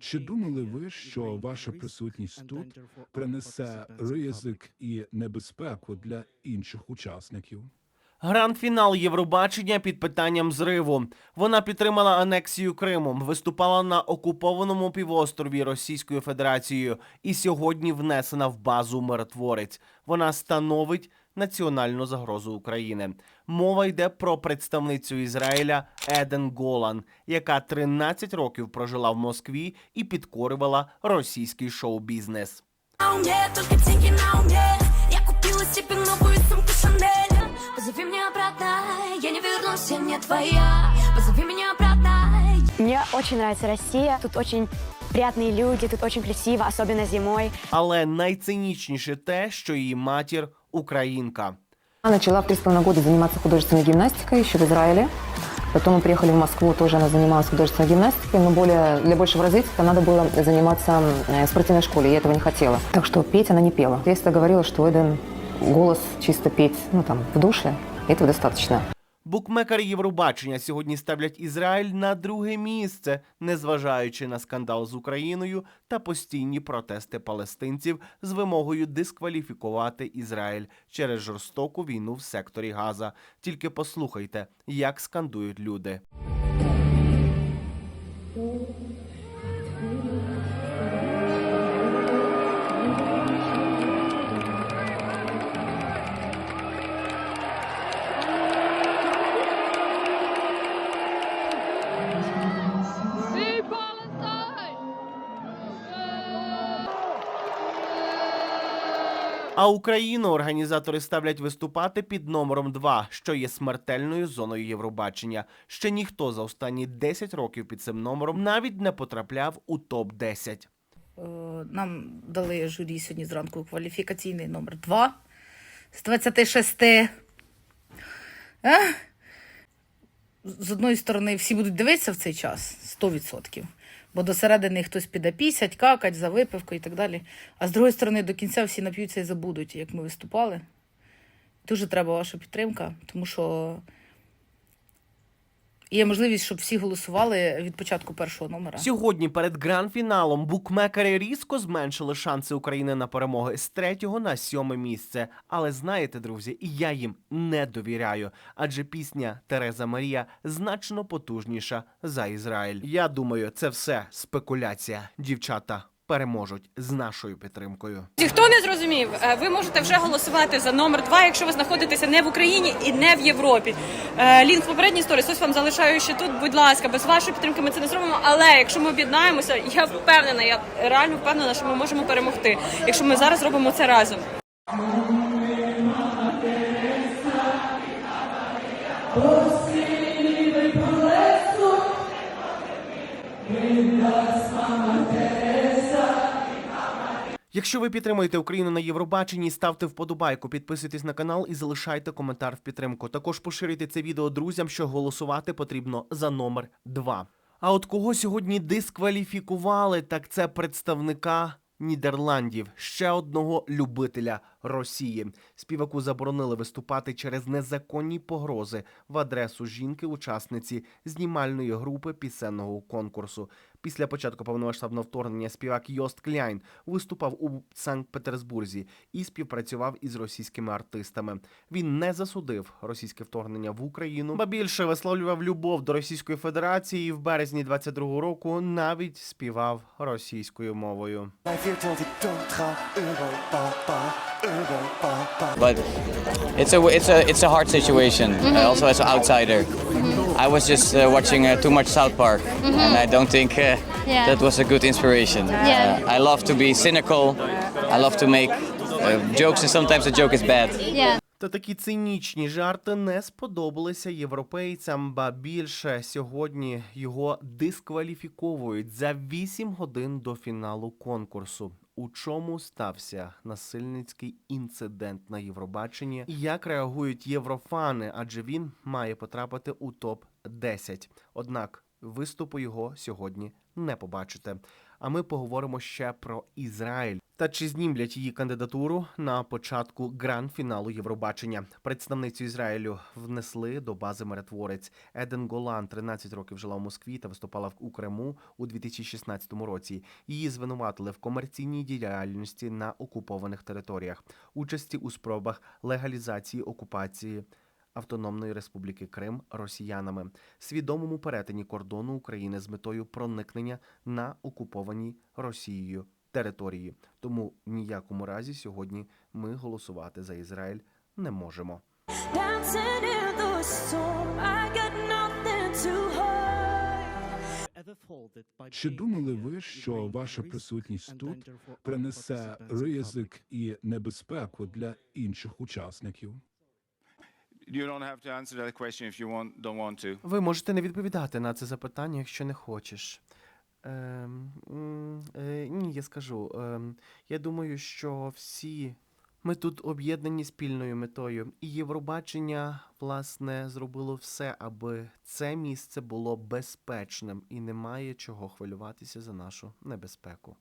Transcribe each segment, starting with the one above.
Чи думали ви, що ваша присутність тут принесе ризик і небезпеку для інших учасників? Гранд-фінал Євробачення під питанням зриву. Вона підтримала анексію Криму, виступала на окупованому півострові Російською Федерацією і сьогодні внесена в базу миротворець. Вона становить національну загрозу України. Мова йде про представницю Ізраїля Еден Голан, яка 13 років прожила в Москві і підкорювала російський шоу-бізнес. Я купила себе новую сумку Шанель Позови меня обратно, я не вернусь, я не твоя Позови меня обратно Мне очень нравится Россия. Тут очень приятные люди, тут очень красиво, особенно зимой. Але найцинічніше те, що її матір українка. Она начала в три с половиной года заниматься художественной гимнастикой еще в Израиле. Потом мы приехали в Москву, тоже она занималась художественной гимнастикой, но более, для большего развития надо было заниматься э, в спортивной школе, я этого не хотела. Так что петь она не пела. Я всегда говорила, что Эден голос чисто петь, ну там, в душе, этого достаточно. Букмекери Євробачення сьогодні ставлять Ізраїль на друге місце, незважаючи на скандал з Україною та постійні протести палестинців з вимогою дискваліфікувати Ізраїль через жорстоку війну в секторі Газа. Тільки послухайте, як скандують люди. А Україну організатори ставлять виступати під номером 2, що є смертельною зоною Євробачення. Ще ніхто за останні 10 років під цим номером навіть не потрапляв у топ 10 Е, Нам дали журі сьогодні зранку кваліфікаційний номер 2 з 26. Е? З одної сторони, всі будуть дивитися в цей час 100%. Бо до середини хтось піде пісять, какать за випивку і так далі. А з другої сторони, до кінця всі нап'ються і забудуть, як ми виступали. Дуже треба ваша підтримка, тому що є можливість, щоб всі голосували від початку першого номера. Сьогодні перед гранд-фіналом букмекери різко зменшили шанси України на перемоги з третього на сьоме місце. Але знаєте, друзі, я їм не довіряю, адже пісня Тереза Марія значно потужніша за Ізраїль. Я думаю, це все спекуляція. Дівчата переможуть з нашою підтримкою. Ті, Хто не зрозумів, е, ви можете вже голосувати за номер два, якщо ви знаходитеся не в Україні і не в Європі. Е, Лінк в попередній сторіс ось вам залишаю ще тут. Будь ласка, без вашої підтримки ми це не зробимо. Але якщо ми об'єднаємося, я впевнена, я реально впевнена, що ми можемо перемогти, якщо ми зараз робимо це разом. Якщо ви підтримуєте Україну на Євробаченні, ставте вподобайку, підписуйтесь на канал і залишайте коментар в підтримку. Також поширюйте це відео друзям, що голосувати потрібно за номер 2. А от кого сьогодні дискваліфікували, так це представника Нідерландів, ще одного любителя Росії. Співаку заборонили виступати через незаконні погрози в адресу жінки-учасниці знімальної групи пісенного конкурсу. Після початку повномасштабного вторгнення співак Йост Кляйн виступав у Санкт-Петербурзі і співпрацював із російськими артистами. Він не засудив російське вторгнення в Україну, ба більше висловлював любов до Російської Федерації і в березні 22-го року навіть співав російською мовою. but it's a it's a it's a hard situation. uh, also, as an outsider, I was just uh, watching uh, too much South Park, and I don't think uh, Yeah. that was a good inspiration. Yeah. Uh, I love to be cynical. I love to make uh, jokes, and sometimes a joke is bad. Yeah. Та такі цинічні жарти не сподобалися європейцям, ба більше сьогодні його дискваліфіковують за 8 годин до фіналу конкурсу. У чому стався насильницький інцидент на Євробаченні? І як реагують єврофани? Адже він має потрапити у топ 10 Однак виступу його сьогодні не побачите. А ми поговоримо ще про Ізраїль. Та чи знімлять її кандидатуру на початку гранд-фіналу Євробачення? Представницю Ізраїлю внесли до бази миротворець. Еден Голан 13 років жила в Москві та виступала у Криму у 2016 році. Її звинуватили в комерційній діяльності на окупованих територіях, участі у спробах легалізації окупації. Автономної Республіки Крим росіянами, свідомому перетині кордону України з метою проникнення на окуповані Росією території. Тому в ніякому разі сьогодні ми голосувати за Ізраїль не можемо. Чи думали ви, що ваша присутність тут принесе ризик і небезпеку для інших учасників? You don't have to answer that question if you want, don't want to. Ви можете не відповідати на це запитання, якщо не хочеш. Ем, е, ні, я скажу. Ем, я думаю, що всі ми тут об'єднані спільною метою, і Євробачення, власне, зробило все, аби це місце було безпечним і немає чого хвилюватися за нашу небезпеку.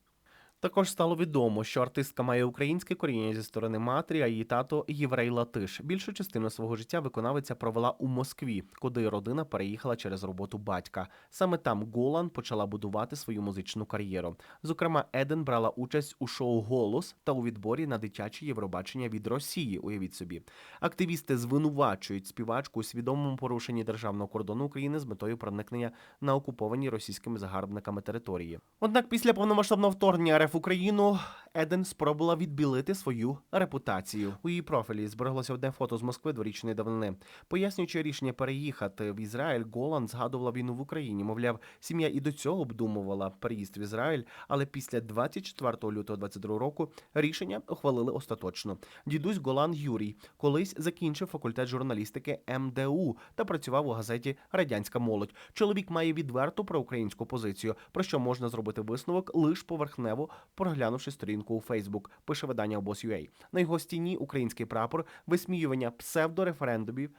Також стало відомо, що артистка має українське коріння зі сторони матері, а її тато єврей Латиш. Більшу частину свого життя виконавиця провела у Москві, куди родина переїхала через роботу батька. Саме там Голан почала будувати свою музичну кар'єру. Зокрема, Еден брала участь у шоу Голос та у відборі на дитяче Євробачення від Росії. Уявіть собі, активісти звинувачують співачку у свідомому порушенні державного кордону України з метою проникнення на окуповані російськими загарбниками території. Однак після повномасштабного вторгнення В Україну Еден спробувала відбілити свою репутацію. У її профілі збереглося одне фото з Москви дворічної давнини. Пояснюючи рішення переїхати в Ізраїль, Голан згадувала війну в Україні. Мовляв, сім'я і до цього обдумувала переїзд в Ізраїль, але після 24 лютого 22 року рішення ухвалили остаточно. Дідусь Голан Юрій колись закінчив факультет журналістики МДУ та працював у газеті Радянська молодь. Чоловік має відверту проукраїнську позицію, про що можна зробити висновок лише поверхнево, проглянувши сторінку у Фейсбук. Пише видання Обос.ua. На його стіні український прапор, висміювання псевдореферендумів.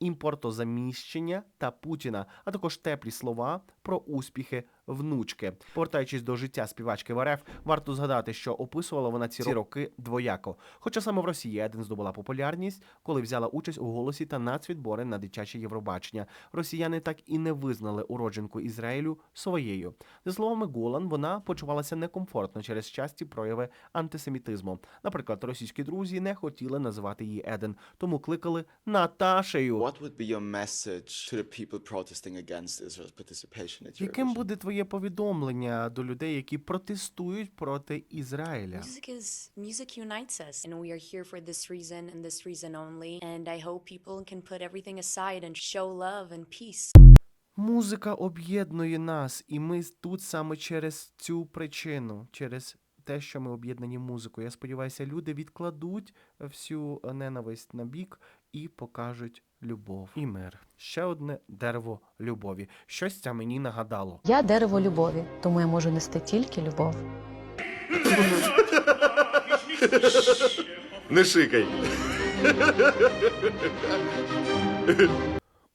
Імпортозаміщення та Путіна, а також теплі слова про успіхи внучки. Повертаючись до життя співачки в РФ, варто згадати, що описувала вона ці роки двояко. Хоча саме в Росії Еден здобула популярність, коли взяла участь у голосі та нацвідбори на дитяче Євробачення. Росіяни так і не визнали уродженку Ізраїлю своєю. За словами Голан, вона почувалася некомфортно через часті прояви антисемітизму. Наприклад, російські друзі не хотіли називати її Еден, тому кликали Наташею. What would be your message to the people protesting against Israel's participation at Яким буде твоє повідомлення до людей, які протестують проти Ізраїля? Music is music unites us, and we are here for this reason and this reason only. And I hope people can put everything aside and show love and peace. Музика об'єднує нас, і ми тут саме через цю причину, через те, що ми об'єднані музикою. Я сподіваюся, люди відкладуть всю ненависть на бік і покажуть любов і мир. Ще одне дерево любові. Щось це мені нагадало. Я дерево любові, тому я можу нести тільки любов. Не шикай.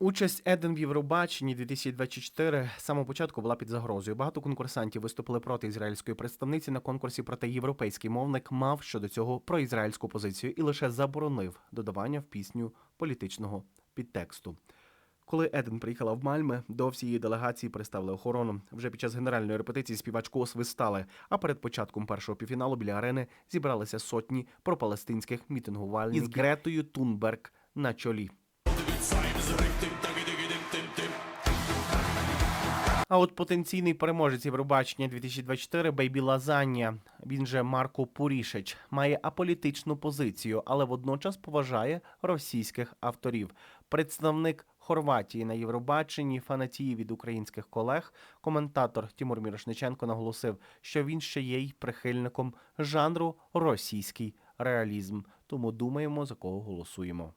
Участь Еден в Євробаченні 2024 з самого початку була під загрозою. Багато конкурсантів виступили проти ізраїльської представниці на конкурсі, проте європейський мовник мав щодо цього проізраїльську позицію і лише заборонив додавання в пісню політичного підтексту. Коли Еден приїхала в Мальме, до всієї делегації представили охорону. Вже під час генеральної репетиції співачку освистали. А перед початком першого півфіналу біля арени зібралися сотні пропалестинських мітингувальників із Гретою Тунберг на чолі. А от потенційний переможець Євробачення 2024 Бейбі Лазанія, він же Марко Пурішич, має аполітичну позицію, але водночас поважає російських авторів. Представник Хорватії на Євробаченні фанатіє від українських колег. Коментатор Тимур Мірошниченко наголосив, що він ще є й прихильником жанру російський реалізм. Тому думаємо, за кого голосуємо.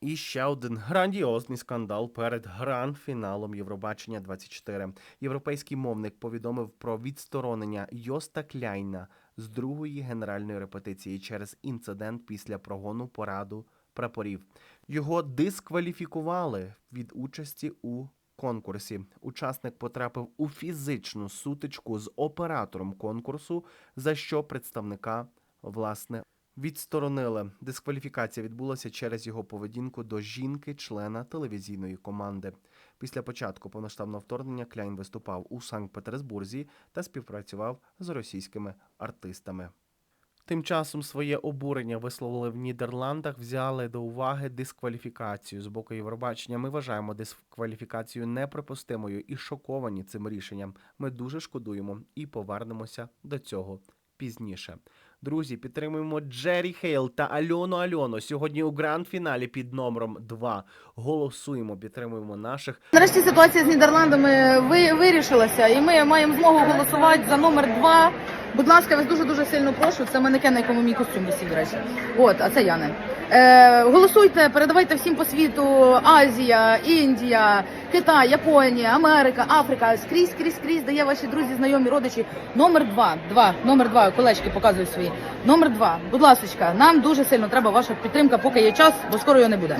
І ще один грандіозний скандал перед гранд-фіналом Євробачення 24. Європейський мовник повідомив про відсторонення Йоста Кляйна з другої генеральної репетиції через інцидент після прогону пораду прапорів. Його дискваліфікували від участі у конкурсі. Учасник потрапив у фізичну сутичку з оператором конкурсу, за що представника власне відсторонили. Дискваліфікація відбулася через його поведінку до жінки, члена телевізійної команди. Після початку повноштабного вторгнення Кляйн виступав у Санкт-Петербурзі та співпрацював з російськими артистами. Тим часом своє обурення висловили в Нідерландах, взяли до уваги дискваліфікацію з боку Євробачення. Ми вважаємо дискваліфікацію неприпустимою і шоковані цим рішенням. Ми дуже шкодуємо і повернемося до цього пізніше. Друзі, підтримуємо Джері Хейл та Альону Альону сьогодні у гранд-фіналі під номером 2. Голосуємо, підтримуємо наших Нарешті ситуація з Нідерландами ви, вирішилася, і ми маємо змогу голосувати за номер два. Будь ласка, вас дуже дуже сильно прошу. Це манекен, на якому мій костюм висів, до речі. От, а це Яне. Е, голосуйте, передавайте всім по світу: Азія, Індія, Китай, Японія, Америка, Африка. Скрізь, скрізь, скрізь, де є ваші друзі, знайомі, родичі. Номер два. Два. Номер два. Колечки показую свої. Номер два. Будь ласка, нам дуже сильно треба ваша підтримка, поки є час, бо скоро його не буде.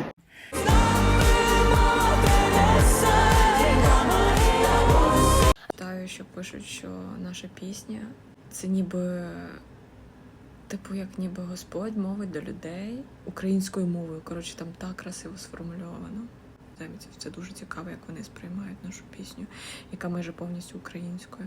Що пишуть, що наша пісня це ніби, типу, як ніби Господь мовить до людей українською мовою. Коротше, там так красиво сформульовано. Замість це дуже цікаво, як вони сприймають нашу пісню, яка майже повністю українською.